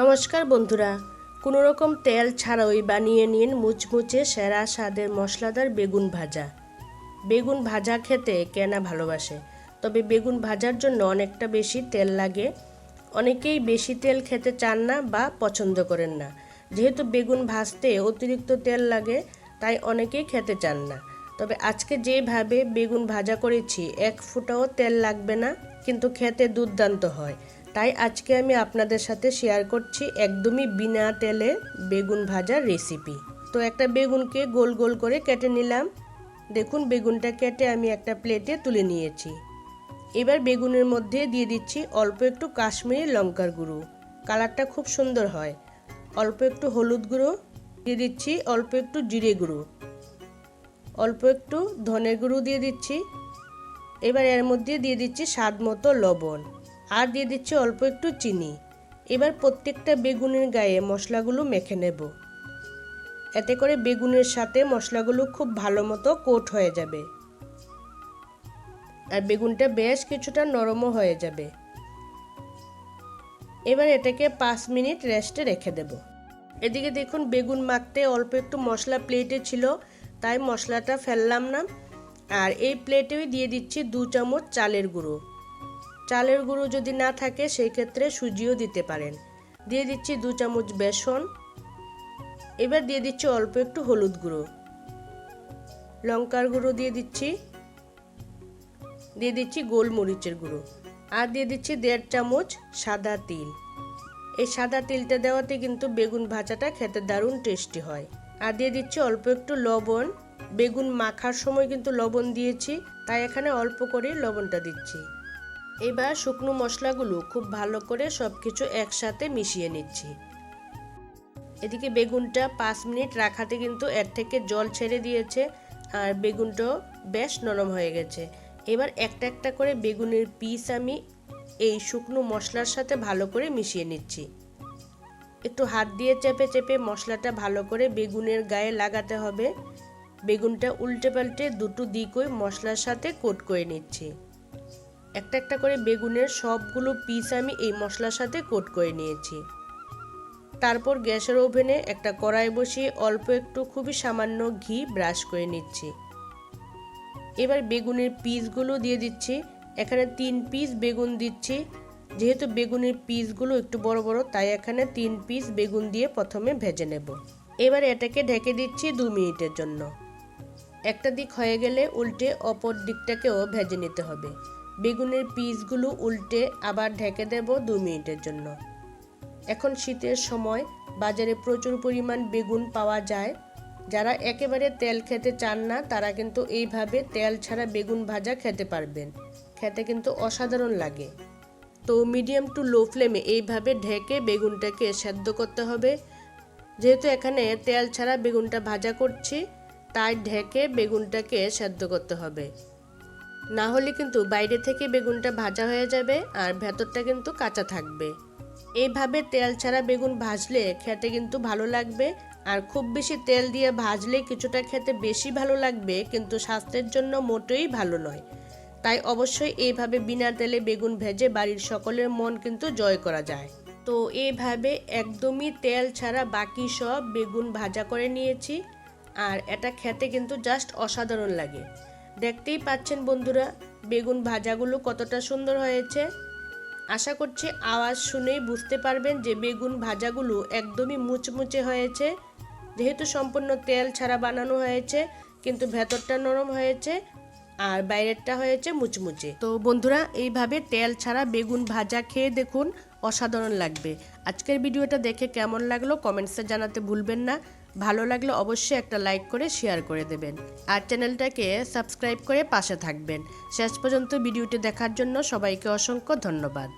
নমস্কার বন্ধুরা। কোনো রকম তেল ছাড়াই বানিয়ে নিন মুচমুচে সেরা স্বাদের মশলাদার বেগুন ভাজা। বেগুন ভাজা খেতে কেনা ভালোবাসে, তবে বেগুন ভাজার জন্য অনেকটা বেশি তেল লাগে। অনেকেই বেশি তেল খেতে চান না বা পছন্দ করেন না। যেহেতু বেগুন ভাজতে অতিরিক্ত তেল লাগে, তাই অনেকেই খেতে চান না। তবে আজকে যেভাবে বেগুন ভাজা করেছি, এক ফুটাও তেল লাগবে না, কিন্তু খেতে দুর্দান্ত হয়। তাই আজকে আমি আপনাদের সাথে শেয়ার করছি একদমই বিনা তেলে বেগুন ভাজার রেসিপি তো একটা বেগুনকে গোল গোল করে কেটে নিলাম। দেখুন বেগুনটা কেটে আমি একটা প্লেটে তুলে নিয়েছি। এবার বেগুনের মধ্যে দিয়ে দিচ্ছি অল্প একটু কাশ্মীরি লঙ্কার গুঁড়ো। কালারটা খুব সুন্দর হয়। অল্প একটু হলুদ গুঁড়ো, দিয়ে দিচ্ছি অল্প একটু জিরে গুঁড়ো। অল্প একটু ধনের গুঁড়ো দিয়ে দিচ্ছি। এবার এর মধ্যে দিয়ে দিচ্ছি স্বাদ মতো লবণ। আর দিয়ে দিচ্ছি অল্প একটু চিনি। এবার প্রত্যেকটা বেগুনের গায়ে মশলাগুলো মেখে নেব। এতে করে বেগুনের সাথে মশলাগুলো খুব ভালো মতো কোট হয়ে যাবে। আর বেগুনটা বেশ কিছুটা নরমও হয়ে যাবে। এবার এটাকে পাঁচ মিনিট রেস্টে রেখে দেব। এদিকে দেখুন বেগুন মাখতে অল্প একটু মশলা প্লেটে ছিল, তাই মশলাটা ফেললাম না। আর এই প্লেটেই দিয়ে দিচ্ছি দু চামচ চালের গুঁড়ো। চালের গুঁড়ো যদি না থাকে সেই ক্ষেত্রে সুজিও দিতে পারেন। দিয়ে দিচ্ছি দু চামচ বেসন। এবার দিয়ে দিচ্ছি অল্প একটু হলুদ গুঁড়ো। লঙ্কার গুঁড়ো দিয়ে দিচ্ছি। দিয়ে দিচ্ছি গোলমরিচের গুঁড়ো। আর দিয়ে দিচ্ছি দেড় চামচ সাদা তিল। এই সাদা তিলটা দেওয়াতে কিন্তু বেগুন ভাজাটা খেতে দারুণ টেস্টি হয়। আর দিয়ে দিচ্ছি অল্প একটু লবণ। বেগুন মাখার সময় কিন্তু লবণ দিয়েছি, তাই এখানে অল্প করে লবণটা দিচ্ছি। এবার শুকনো মশলাগুলো খুব ভালো করে সব কিছু একসাথে মিশিয়ে নিচ্ছি। এদিকে বেগুনটা পাঁচ মিনিট রাখাতে কিন্তু এর থেকে জল ছেড়ে দিয়েছে আর বেগুনটাও বেশ নরম হয়ে গেছে। এবার একটা একটা করে বেগুনের পিস আমি এই শুকনো মশলার সাথে ভালো করে মিশিয়ে নিচ্ছি। একটু হাত দিয়ে চেপে চেপে মশলাটা ভালো করে বেগুনের গায়ে লাগাতে হবে। বেগুনটা উল্টে পাল্টে দুটো দিকই মশলার সাথে কোট করে নিচ্ছি। একটা একটা করে বেগুনের সবগুলো পিস আমি এই মশলার সাথে কোট করে নিয়েছি। তারপর গ্যাসের ওভেনে একটা কড়াই বসিয়ে অল্প একটু খুবই সামান্য ঘি ব্রাশ করে নিচ্ছি। এবার বেগুনের পিসগুলো দিয়ে দিচ্ছি। এখানে তিন পিস বেগুন দিচ্ছি। যেহেতু বেগুনের পিসগুলো একটু বড় বড়, তাই এখানে তিন পিস বেগুন দিয়ে প্রথমে ভেজে নেব। এবার এটাকে ঢেকে দিচ্ছি দু মিনিটের জন্য। একটা দিক হয়ে গেলে উল্টে অপর দিকটাকেও ভেজে নিতে হবে। বেগুনের পিসগুলো উল্টে আবার ঢেকে দেব দু মিনিটের জন্য। এখন শীতের সময় বাজারে প্রচুর পরিমাণ বেগুন পাওয়া যায়। যারা একেবারে তেল খেতে চান না, তারা কিন্তু এইভাবে তেল ছাড়া বেগুন ভাজা খেতে পারবেন। খেতে কিন্তু অসাধারণ লাগে। তো মিডিয়াম টু লো ফ্লেমে এইভাবে ঢেকে বেগুনটাকে সেদ্ধ করতে হবে। যেহেতু এখানে তেল ছাড়া বেগুনটা ভাজা করছি, তাই ঢেকে বেগুনটাকে সেদ্ধ করতে হবে। না হলে কিন্তু বাইরে থেকে বেগুনটা ভাজা হয়ে যাবে আর ভেতরটা কিন্তু কাঁচা থাকবে। এইভাবে তেল ছাড়া বেগুন ভাজলে খেতে কিন্তু ভালো লাগবে আর খুব বেশি তেল দিয়ে ভাজলে কিছুটা খেতে বেশি ভালো লাগবে কিন্তু স্বাস্থ্যের জন্য মোটেই ভালো নয়। তাই অবশ্যই এইভাবে বিনা তেলে বেগুন ভেজে বাড়ির সকলের মন কিন্তু জয় করা যায়। তো এইভাবে একদমই তেল ছাড়া বাকি সব বেগুন ভাজা করে নিয়েছি আর এটা খেতে কিন্তু জাস্ট অসাধারণ লাগে। দেখতেই পাচ্ছেন বন্ধুরা, বেগুন ভাজাগুলো কতটা সুন্দর হয়েছে। আশা করছি আওয়াজ শুনেই বুঝতে পারবেন যে বেগুন ভাজাগুলো একদমই মুচমুচে হয়েছে। যেহেতু সম্পূর্ণ তেল ছাড়া বানানো হয়েছে, কিন্তু ভেতরটা নরম হয়েছে আর বাইরেরটা হয়েছে মুচমুচে। তো বন্ধুরা, এইভাবে তেল ছাড়া বেগুন ভাজা খেয়ে দেখুন, অসাধারণ লাগবে। আজকের ভিডিওটা দেখে কেমন লাগল কমেন্টসে জানাতে ভুলবেন না। ভালো লাগলে অবশ্যই একটা লাইক করে শেয়ার করে দেবেন। আর চ্যানেলটাকে সাবস্ক্রাইব করে পাশে থাকবেন। শেষ পর্যন্ত ভিডিওটি দেখার জন্য সবাইকে অসংখ্য ধন্যবাদ।